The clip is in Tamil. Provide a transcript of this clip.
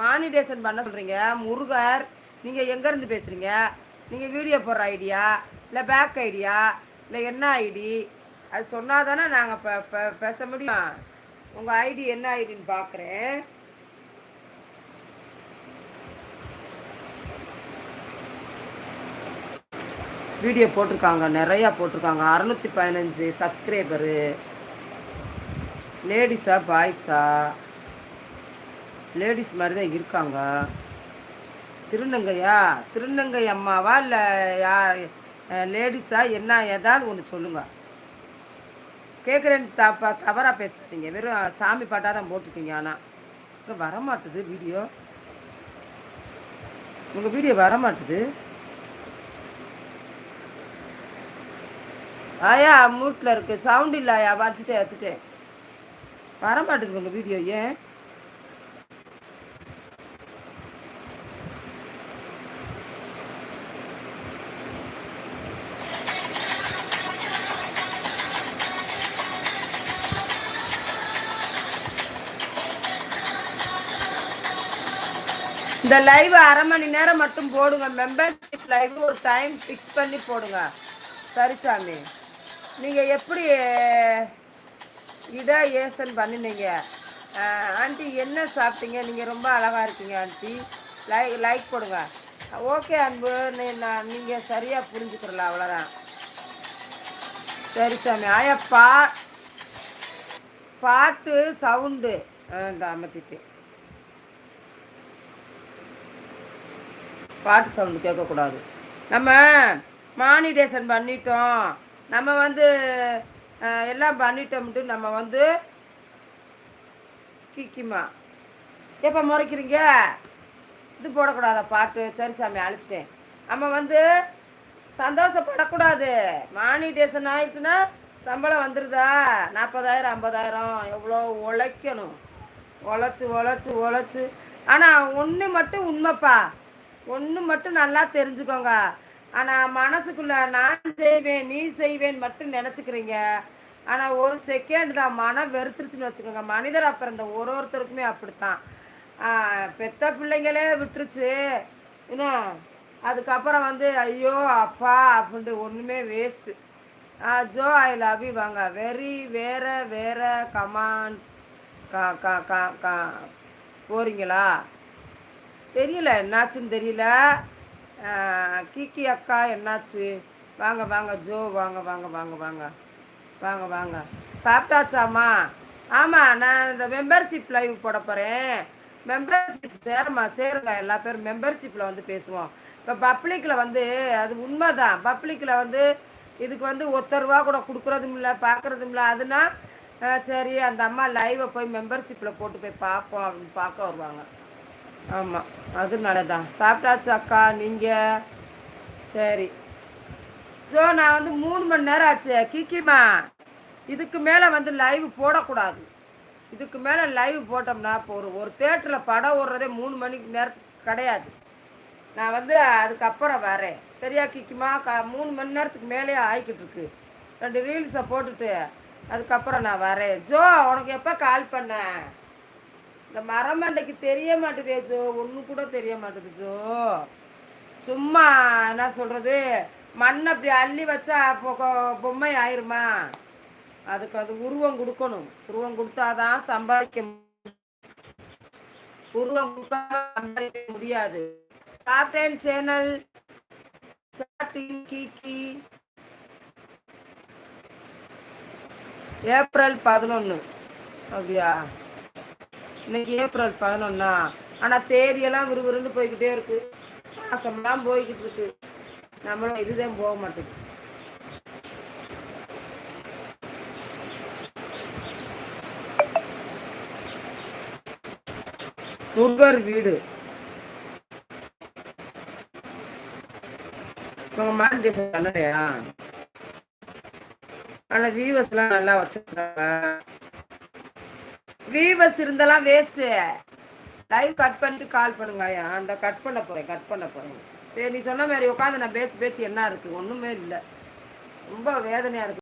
மானிடேஷன் பண்ண சொல்கிறீங்க முருகர் நீங்கள் எங்கேருந்து பேசுகிறீங்க நீங்கள் வீடியோ போடுற ஐடியா இல்லை பேக் ஐடியா இல்லை என்ன ஐடி அது சொன்னால் தானே நாங்கள் பேச முடியும். உங்கள் ஐடி என்ன ஐடின்னு பார்க்குறேன் வீடியோ போட்டிருக்காங்க நிறையா போட்டிருக்காங்க. அறநூற்றி பதினஞ்சு சப்ஸ்கிரைபரு லேடிஸா பாய்ஸா லேடிஸ் மாதிரி தான் இருக்காங்க. திருநங்கையா? திருநங்கை அம்மாவா? இல்லை யா லேடிஸா என்ன ஏதாவது ஒன்று சொல்லுங்கள் கேட்குறேன்னு தப்பா தவறாக பேசுகிறீங்க வெறும் சாமி பாட்டாக தான் போட்டிருக்கீங்க ஆனால் வரமாட்டுது வீடியோ உங்கள் வீடியோ வரமாட்டுது. ஆயா மூட்டில் இருக்குது சவுண்ட் இல்லையா வச்சுட்டேன் வச்சுட்டேன். வரமாட்டுது உங்கள் வீடியோ ஏன்? இந்த லைவ் அரை மணி நேரம் மட்டும் போடுங்க. மெம்பர்ஷிப் லைவ் ஒரு டைம் ஃபிக்ஸ் பண்ணி போடுங்க. சரி சாமி. நீங்கள் எப்படி இட ஏசன் பண்ணினீங்க? ஆண்டி என்ன சாப்பிட்டீங்க? நீங்கள் ரொம்ப அழகாக இருக்கீங்க ஆண்டி. லை லைக் போடுங்க. ஓகே அன்பு. நான் நீங்கள் சரியாக புரிஞ்சுக்கிறல அவ்வளோதான் சரி சாமி. ஆயா பா பாட்டு சவுண்டு. தாமத்திட்டு பாட்டு சவுண்டு கேட்கக்கூடாது. நம்ம மானிடேஷன் பண்ணிட்டோம். நம்ம வந்து எல்லாம் பண்ணிட்டோம்ட்டு நம்ம வந்து கிக்கிமா. எப்போ முறைக்கிறீங்க? இது போடக்கூடாதா பாட்டு? சரி சாமி அழைச்சிட்டேன். நம்ம வந்து சந்தோஷப்படக்கூடாது. மானிடேஷன் ஆயிடுச்சுன்னா சம்பளம் வந்துடுதா நாற்பதாயிரம் ஐம்பதாயிரம் எவ்வளோ உழைக்கணும். உழைச்சி உழைச்சி உழைச்சி. ஆனால் ஒன்று மட்டும் உண்மைப்பா. ஒன்று மட்டும் நல்லா தெரிஞ்சுக்கோங்க. ஆனால் மனசுக்குள்ள நான் செய்வேன் நீ செய்வேன் மட்டும் நினச்சிக்கிறீங்க. ஆனால் ஒரு செகண்ட் தான் மனம் வெறுத்துருச்சுன்னு வச்சுக்கோங்க. மனிதர் அப்புறம் இந்த ஒரு ஒருத்தருக்குமே அப்படித்தான். பெத்த பிள்ளைங்களே விட்டுருச்சு. என்ன? அதுக்கப்புறம் வந்து ஐயோ அப்பா அப்படின்ட்டு ஒன்றுமே வேஸ்ட்டு ஜோ ஐ லவ் யூ வாங்க. வெரி வேற வேற கமான் கா கா கா கா போகிறீங்களா தெரியல என்னாச்சுன்னு தெரியல. கிக்கி கீக்கி அக்கா என்னாச்சு? வாங்க வாங்க ஜோ வாங்க வாங்க வாங்க வாங்க. வாங்க வாங்க. சாப்பிட்டாச்சாம்மா? ஆமாம் நான் இந்த மெம்பர்ஷிப் லைவ் போட போகிறேன் மெம்பர்ஷிப் சேரம்மா சேருங்க. எல்லா பேரும் மெம்பர்ஷிப்பில் வந்து பேசுவோம். இப்போ பப்ளிக்கில் வந்து அது உண்மை தான் பப்ளிக்கில் வந்து இதுக்கு வந்து ஒத்த ரூபா கூட கொடுக்குறதும் இல்லை பார்க்குறதும் இல்லை. அதுனா சரி அந்த அம்மா லைவை போய் மெம்பர்ஷிப்பில் போட்டு போய் பார்ப்போம் அப்படின்னு பார்க்க வருவாங்க. ஆமாம் அது நல்லதான். சாப்பிட்டாச்சு அக்கா நீங்கள் சரி. ஸோ நான் வந்து மூணு மணி நேரம் ஆச்சு. கிக்கிமா இதுக்கு மேலே வந்து லைவ் போடக்கூடாது. இதுக்கு மேலே லைவ் போட்டோம்னா போகிறோம் ஒரு ஒரு தேட்டரில் படம் ஓடுறதே மூணு மணிக்கு நேரத்துக்கு கிடையாது. நான் வந்து அதுக்கப்புறம் வரேன். சரியா கிக்கிமா? க மூணு மணி நேரத்துக்கு மேலேயே ஆகிக்கிட்டு இருக்கு. ரெண்டு ரீல்ஸை போட்டுட்டு அதுக்கப்புறம் நான் வரேன். ஜோ உனக்கு எப்போ கால் பண்ணேன் இந்த மரமண்டைக்கு தெரிய மாட்டேதே ஜோ ஒன்று கூட தெரிய மாட்டேது ஜோ. சும்மா என்ன சொல்கிறது மண் அப்படி அள்ளி வச்சா பொ- பொம்மை ஆயிருமா அதுக்கு அது உருவம் கொடுக்கணும். உருவம் கொடுத்தாதான் சம்பாதிக்க உருவம் கொடுக்காம சம்பாதிக்க முடியாது. சாப்பிட்டேன் சேனல் சாப்பிட்டேன் கீக்கி ஏப்ரல் பதினொன்று அப்படியா? இன்னைக்கு ஏப்ரல் பதினொன்னா? ஆனால் தேதியெல்லாம் விறுவிறுன்னு போய்கிட்டே இருக்கு. மாசம்லாம் போய்கிட்டு இருக்கு. நம்மளும் இதுதான் போக மாட்டேங்குது. சுகர் வீடு. உங்க மானிட்டேஷன் பண்ணலையா ஆனால் வியூவர்ஸ்லாம் நல்லா வச்சிருக்காங்க வீவர்ஸ் இருந்தெல்லாம் வேஸ்ட்டு லைவ் கட் பண்ணிட்டு கால் பண்ணுங்க ஐயா. அந்த கட் பண்ண போகிறேன் கட் பண்ண போகிறேன் சரி நீ சொன்ன மாதிரி உட்காந்து நான் பேசி பேசி என்ன இருக்குது ஒன்றுமே இல்லை. ரொம்ப வேதனையாக இருக்குது